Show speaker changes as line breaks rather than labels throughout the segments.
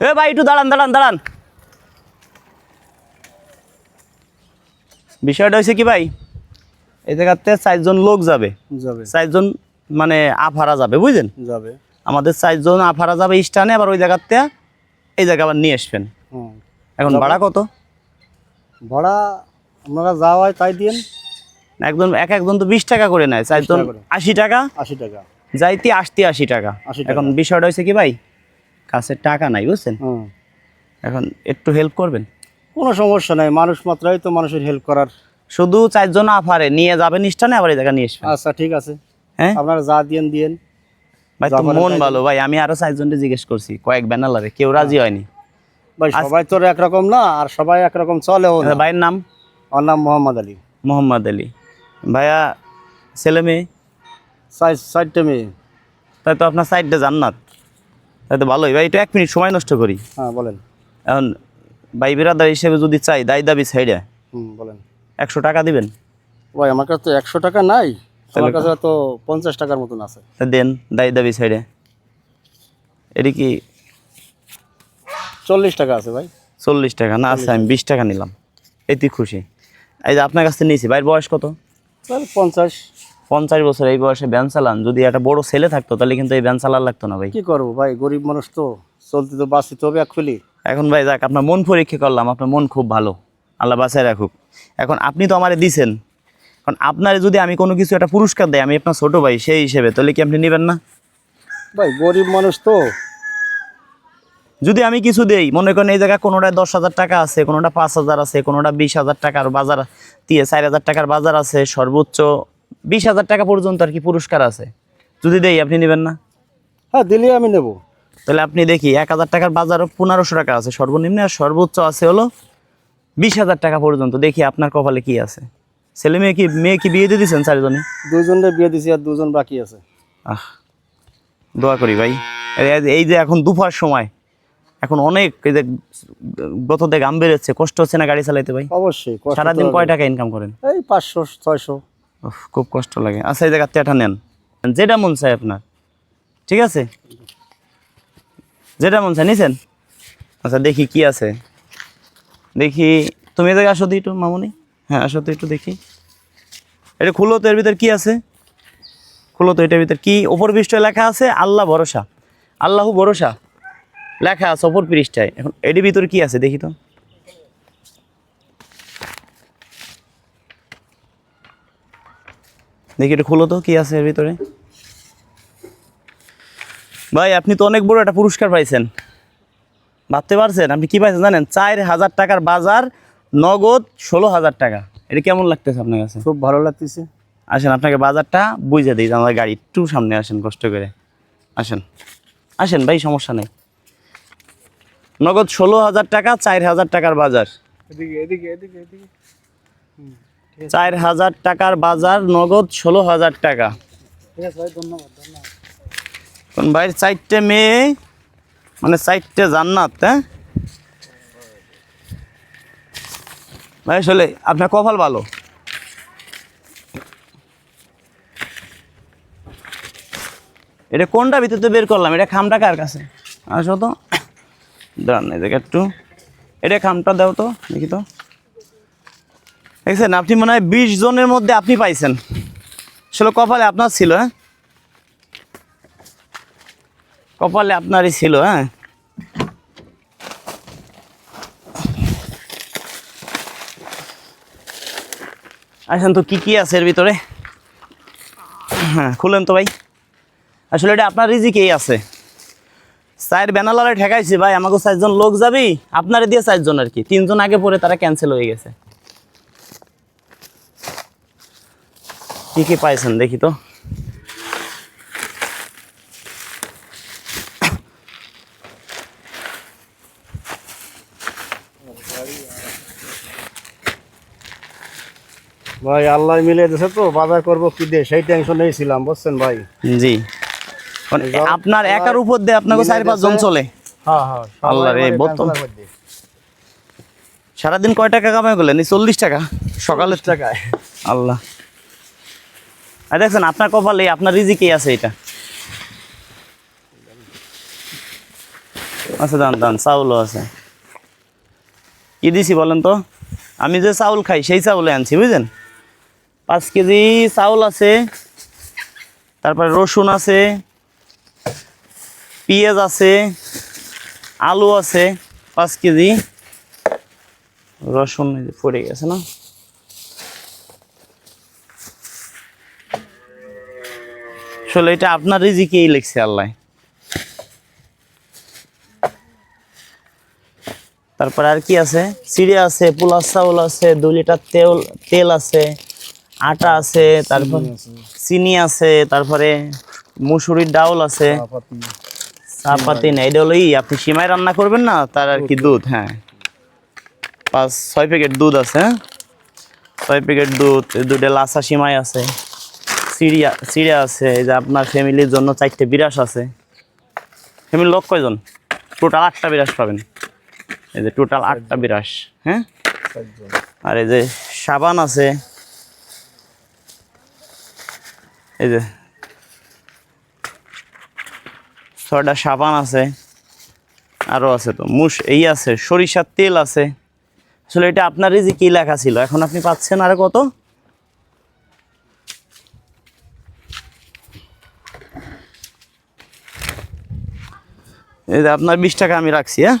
এ ভাই একটু দাঁড়ান দাঁড়ান দাঁড়ান। বিষয়টা হয়েছে কি ভাই এই জায়গাতে চারজন লোক যাবে।
যাবে।
চারজন মানে আফারা যাবে বুঝলেন?
যাবে।
আমাদের চারজন আফারা যাবে স্টানে আবার ওই জায়গাতে এই জায়গা আবার নিয়ে আসবেন। এখন ভাড়া কত?
ভাড়া আপনারা যা হয় তাই দিন
একজন এক একজন তো বিশ টাকা করে নেয় চারজন। আশি টাকা।
আশি টাকা।
যাইতে আসতে আশি টাকা।
80 টাকা।
এখন বিষয়টা হয়েছে কি ভাই কাছে টাকা নাই বুঝছেন? এখন একটু হেল্প করবেন?
কোনো সমস্যা নাই মানুষ মাত্রাই তো মানুষের হেল্প করার।
শুধু চারজন আফারে নিয়ে যাবেন স্টানে আবার এই জায়গা নিয়ে আসবেন।
আচ্ছা ঠিক আছে।
হ্যাঁ?
আপনারা যা দিয়েন দিয়েন।
ভাই তো মন ভালো। ভাই আমি আরও চারজনকে জিজ্ঞেস করছি কয়েক ব্যানালারে কেউ রাজি হয়নি।
ভাই সবাই তো একরকম না আর সবাই একরকম চলেও না।
ভাইয়ের নাম?
ওর নাম মোহাম্মদ আলী।
মোহাম্মদ আলী। ভাইয়া ছেলে মেয়ে?
চারটে মেয়ে।
তাই তো আপনার সাইডটা জান্নাত। তাই তো ভালোই। ভাই একটু এক মিনিট সময় নষ্ট করি।
হ্যাঁ বলেন।
এখন ভাই বিরাদার হিসেবে যদি চাই দায় দাবি সাইডে।
হুম বলেন।
একশো টাকা দিবেন?
ভাই আমার কাছে তো একশো টাকা নাই। আমার কাছে তো পঞ্চাশ টাকার মতন আছে।
দেন দায় দাবি সাইডে। এটি কি
চল্লিশ টাকা আছে ভাই।
চল্লিশ টাকা? না আছে আমি বিশ টাকা নিলাম। এতে খুশি। এই যে আপনার কাছ থেকে নিয়েছি ভাইয়ের বয়স কত?
তাহলে পঞ্চাশ।
পঞ্চাশ বছর এই বয়সে ব্যান চালান যদি একটা বড় ছেলে থাকতো তাহলে কিন্তু এই ব্যান চালার লাগতো না ভাই।
কি করব ভাই? গরিব মানুষ তো চলতে তো বাঁচতে হবে খুলি
এখন ভাই যাক আপনার মন পরীক্ষা করলাম আপনার মন খুব ভালো। আল্লাহ বাঁচায় রাখুক। এখন আপনি তো আমারে দিছেন। এখন আপনার যদি আমি কোনো কিছু একটা পুরস্কার দেয় আমি আপনার ছোট ভাই সেই হিসেবে তাহলে কি আপনি নেবেন না?
ভাই গরিব মানুষ তো।
যদি আমি কিছু দেই মনে করেন এই জায়গায় কোনোটায় দশ হাজার টাকা আছে কোনোটা পাঁচ হাজার আছে কোনোটা বিশ হাজার টাকার বাজার দিয়ে চার হাজার টাকার বাজার আছে সর্বোচ্চ বিশ হাজার টাকা পর্যন্ত আর কি পুরস্কার আছে। যদি দেই আপনি নেবেন না?
হ্যাঁ দিলে আমি নেব।
তাহলে আপনি দেখি এক হাজার টাকার বাজারও পনেরোশো টাকা আছে সর্বনিম্ন আর সর্বোচ্চ আছে হলো বিশ হাজার টাকা পর্যন্ত। দেখি আপনার কপালে কি আছে। ছেলে মেয়ে কি মেয়ে কি বিয়ে দিয়ে দিয়েছেন চারজনে?
দুজনে বিয়ে দিছি আর দুজন বাকি আছে।
আহ দোয়া করি ভাই। এই- যে এখন দুপুর সময় এখন অনেক এই যে গততে গাম বেরোচ্ছে কষ্ট হচ্ছে না গাড়ি চালাইতে ভাই?
অবশ্যই
সারাদিন কয় টাকা ইনকাম করেন?
এই পাঁচশো ছয়শো।
খুব কষ্ট লাগে। আচ্ছা এই জায়গার তেটা নেন। যেটা মন চায় আপনার। ঠিক আছে? যেটা মন চাই নিছেন? আচ্ছা দেখি কি আছে। দেখি, তুমি এদিকে আসো তো একটু, মামুনি। হ্যাঁ আসো তো একটু দেখি। এটা খুলো তো, এর ভিতর কি আছে? খুলো তো, এটার ভিতর কি? ওপর পৃষ্ঠায় লেখা আছে, আল্লাহ ভরসা। আল্লাহ ভরসা। লেখা আছে ওপর পৃষ্ঠায়। এখন, এটির ভিতরে কি আছে, দেখি তো। দেখি এটা খুলো তো কি আছে এর ভিতরে। ভাই আপনি তো অনেক বড় একটা পুরস্কার পাইছেন। ভাবতে পারছেন? আপনি কি পাইছেন জানেন? চার হাজার টাকার বাজার নগদ ষোলো হাজার টাকা। এটা কেমন লাগতেছে আপনার কাছে?
খুব ভালো লাগতেছে।
আসেন আপনাকে বাজারটা বুঝে দিই আমার গাড়ি একটু সামনে আসেন কষ্ট করে। আসেন। আসেন ভাই সমস্যা নেই। নগদ ষোলো হাজার টাকা চার হাজার টাকার বাজার।
এদিকে এদিকে এদিকে এদিকে।
চার হাজার টাকার বাজার নগদ ষোলো হাজার টাকা।
ঠিক আছে ভাই ধন্যবাদ ধন্যবাদ।
কোন ভাইয়ের চারটে মেয়ে মানে চারটে জান্নাত হ্যাঁ? ভাই আসলে আপনার কপাল ভালো? এটা কোনটা ভিতরে বের করলাম? এটা খামটা কার কাছে? আসো তো। দাঁড়ান জায়গা একটু। এটা খামটা দাও তো দেখি তো। দেখছেন, আপনি মনে হয় বিশ জনের মধ্যে আপনি পাইছেন। আসলে কপালে আপনার ছিল হ্যাঁ? কপালে আপনারই ছিল হ্যাঁ? আসেন তো, কি কি আছে এর ভিতরে? হ্যাঁ খুলেন তো ভাই। আসলে এটা আপনার রিজিকেই আছে। চার ব্যানালারে ঠেকাইছি, ভাই, আমাকে চারজন লোক যাবি, আপনারে দিয়ে চারজন আর কি। তিনজন আগে পরে তারা ক্যান্সেল হয়ে গেছে। কি কি পাইছেন দেখি তো?
ভাই আল্লাহ মিলে দিছে তো বাজার করব কি দিয়ে? সেই টেনশনেই ছিলাম বুঝছেন ভাই?
জি। মানে আপনার একার উপর দিয়ে আপনাকে চার পাঁচ জন চলে?
হ্যাঁ হ্যাঁ
আল্লাহ রে, বোতল। সারাদিন কয় টাকা কামাই করলেন? চল্লিশ টাকা? সকালের
টাকায়।
আল্লাহ। আর দেখছেন, আপনার কপালে, আপনার রিজিকেই আছে এটা? আচ্ছা দান দান চাউলও আছে। কি দিছি বলেন তো? আমি যে চাউল খাই, সেই চাউলে আনছি, বুঝলেন? পাঁচ কেজি চাউল আছে, তারপরে রসুন আছে, পেঁয়াজ আছে, আলু আছে, পাঁচ কেজি। রসুন পড়ে গেছে না? আসলে এটা আপনার রিজিকেই লিখছে আল্লাহ। তারপরে আর কি আছে? চিড়ে আছে পোলার চাউল আছে দুই লিটার তেল তেল আছে আটা আছে তারপর চিনি আছে। তারপরে মুসুরির ডাউল আছে। চাপাতি। নেই এটা হলো ই আপনি সিমাই রান্না করবেন না তার আর কি দুধ হ্যাঁ। পাঁচ ছয় প্যাকেট দুধ আছে হ্যাঁ? ছয় প্যাকেট দুধ দুধে লাসা সিমাই আছে। চিড়িয়া চিড়ে আছে, এই যে আপনার ফ্যামিলির জন্য চারটে বিরাস আছে। ফ্যামিলির লোক কয়জন? টোটাল আটটা বিরাস পাবেন। এই যে টোটাল আটটা বিরাস হ্যাঁ? আর এই যে সাবান আছে। এই যে ছয়টা সাবান আছে। আরও আছে তো, মুস এই আছে, সরিষার তেল আছে। আসলে এটা আপনারই যে কি লেখা ছিল, এখন আপনি পাচ্ছেন আর কত? এই যে আপনার বিশ টাকা আমি রাখছি হ্যাঁ?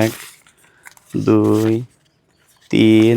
এক দুই তিন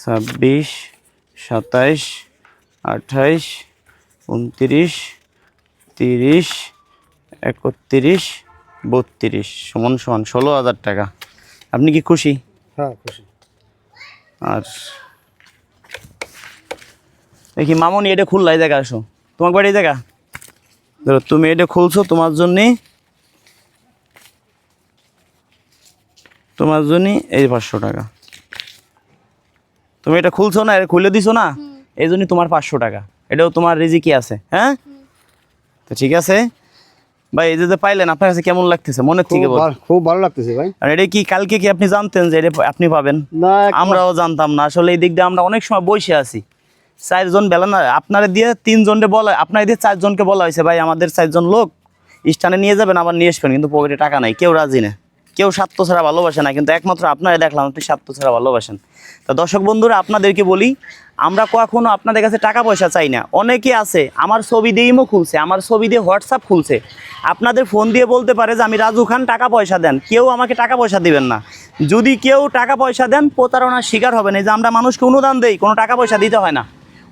ছাব্বিশ সাতাইশ আঠাইশ উনত্রিশ তিরিশ একত্রিশ বত্রিশ সমান সমান ষোলো হাজার টাকা। আপনি কি খুশি?
হ্যাঁ খুশি।
আর দেখি মামনি এটা খুললাই জায়গা আসো। তোমার বাড়ি দেখা ধরো তুমি এটা খুলছো তোমার জন্যে তোমার জন্য এই পাঁচশো টাকা। তুমি এটা খুলছো না এটা খুলে দিছো না? এই জন্যই তোমার পাঁচশো টাকা। এটাও তোমার রিজিকি আছে হ্যাঁ? তো ঠিক আছে। ভাই এই যে যে পাইলেন আপনার কাছে কেমন লাগতেছে? মনের থেকে
খুব ভালো লাগতেছে ভাই।
আর এটা কি কালকে কি আপনি জানতেন যে এটা আপনি পাবেন?
না
আমরাও জানতাম না। আসলে এই দিক দিয়ে আমরা অনেক সময় বসে আছি। চারজন বেলা না আপনার দিয়ে তিনজনকে বলা আপনার দিয়ে চারজনকে বলা হয়েছে ভাই আমাদের চারজন লোক স্থানে নিয়ে যাবেন আবার নিয়ে আসবেন কিন্তু পকেটে টাকা নাই কেউ রাজি না। কেউ স্বার্থ ছাড়া ভালোবাসে না, কিন্তু একমাত্র আপনারা দেখলাম আপনি স্বার্থ ছাড়া ভালোবাসেন। তো দর্শক বন্ধুরা, আপনাদেরকে বলি, আমরা কখনো আপনাদের কাছে টাকা পয়সা চাই না। অনেকে আছে, আমার ছবি দিয়ে ইমো খুলছে, আমার ছবি দিয়ে হোয়াটসঅ্যাপ খুলছে। আপনাদের ফোন দিয়ে বলতে পারে যে, আমি রাজু খান টাকা পয়সা দেন। কেউ আমাকে টাকা পয়সা দিবেন না। যদি কেউ টাকা পয়সা দেন, প্রতারণার শিকার হবেন। এই যে আমরা মানুষকে অনুদান দেই, কোনো টাকা পয়সা দিতে হয় না।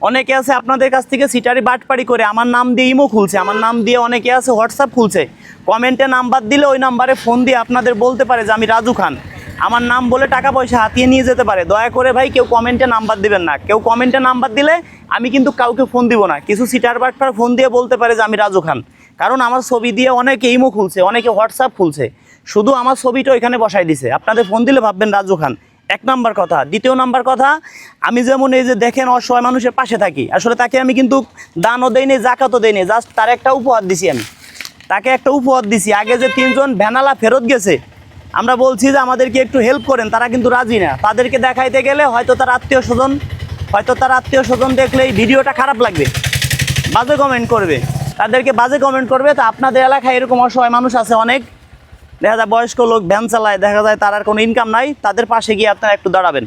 অনেকে আছে আপনাদের কাছ থেকে সিটারি বাটপাড়ি করে, আমার নাম দিয়ে ইমো খুলছে, আমার নাম দিয়ে অনেকে আছে হোয়াটসঅ্যাপ খুলছে। কমেন্টে নাম্বার দিলে ওই নাম্বারে ফোন দিয়ে আপনাদের বলতে পারে যে আমি রাজু খান। আমার নাম বলে টাকা পয়সা হাতিয়ে নিয়ে যেতে পারে। দয়া করে ভাই, কেউ কমেন্টে নাম্বার দিবেন না। কেউ কমেন্টে নাম্বার দিলে আমি কিন্তু কাউকে ফোন দিব না। কিছু সিটার বাটপার ফোন দিয়ে বলতে পারে যে আমি রাজু খান। কারণ আমার ছবি দিয়ে অনেকে ইমো খুলছে, অনেকে হোয়াটসঅ্যাপ খুলছে। শুধু আমার ছবিটা ওইখানে বসাই দিছে। আপনাদের ফোন দিলে ভাববেন রাজু খান। এক নাম্বার কথা। দ্বিতীয় নাম্বার কথা, আমি যেমন এই যে দেখেন অসহায় মানুষের পাশে থাকি, আসলে তাকে আমি কিন্তু দানও দেইনি, জাকাতও দেইনি, জাস্ট তার একটা উপহার দিছি আমি। তাকে একটা উপহার দিছি। আগে যে তিনজন ভ্যানালা ফেরত গেছে, আমরা বলছি যে আমাদেরকে একটু হেল্প করেন, তারা কিন্তু রাজি না। তাদেরকে দেখাইতে গেলে হয়তো তার আত্মীয় স্বজন, হয়তো তার আত্মীয় স্বজন দেখলে এই ভিডিওটা খারাপ লাগবে, বাজে কমেন্ট করবে। তাদেরকে বাজে কমেন্ট করবে। তো আপনাদের এলাকায় এরকম অসহায় মানুষ আছে অনেক। দেখা যায় বয়স্ক লোক ভ্যান চালায়, দেখা যায় তার আর কোনো ইনকাম নাই, তাদের পাশে গিয়ে আপনারা একটু দাঁড়াবেন।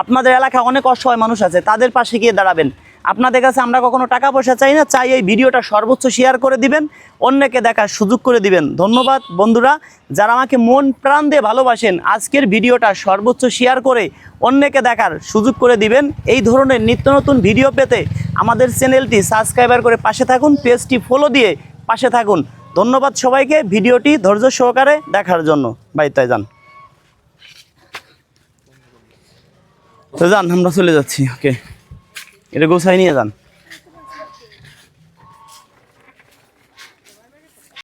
আপনাদের এলাকায় অনেক অসহায় মানুষ আছে, তাদের পাশে গিয়ে দাঁড়াবেন। আপনাদের কাছে আমরা কখনো টাকা পয়সা চাই না, চাই এই ভিডিওটা সর্বোচ্চ শেয়ার করে দিবেন, অন্যকে দেখার সুযোগ করে দিবেন। ধন্যবাদ বন্ধুরা, যারা আমাকে মন প্রাণ দিয়ে ভালোবাসেন, আজকের ভিডিওটা সর্বোচ্চ শেয়ার করে অন্যকে দেখার সুযোগ করে দিবেন। এই ধরনের নিত্য নতুন ভিডিও পেতে আমাদের চ্যানেলটি সাবস্ক্রাইবার করে পাশে থাকুন পেজটি ফলো দিয়ে পাশে থাকুন। ধন্যবাদ সবাইকে ভিডিওটি ধৈর্য সহকারে দেখার জন্য। বাড়িতে যান। তো যান, আমরা চলে যাচ্ছি। ওকে। এটা গোসাই নিয়ে যান।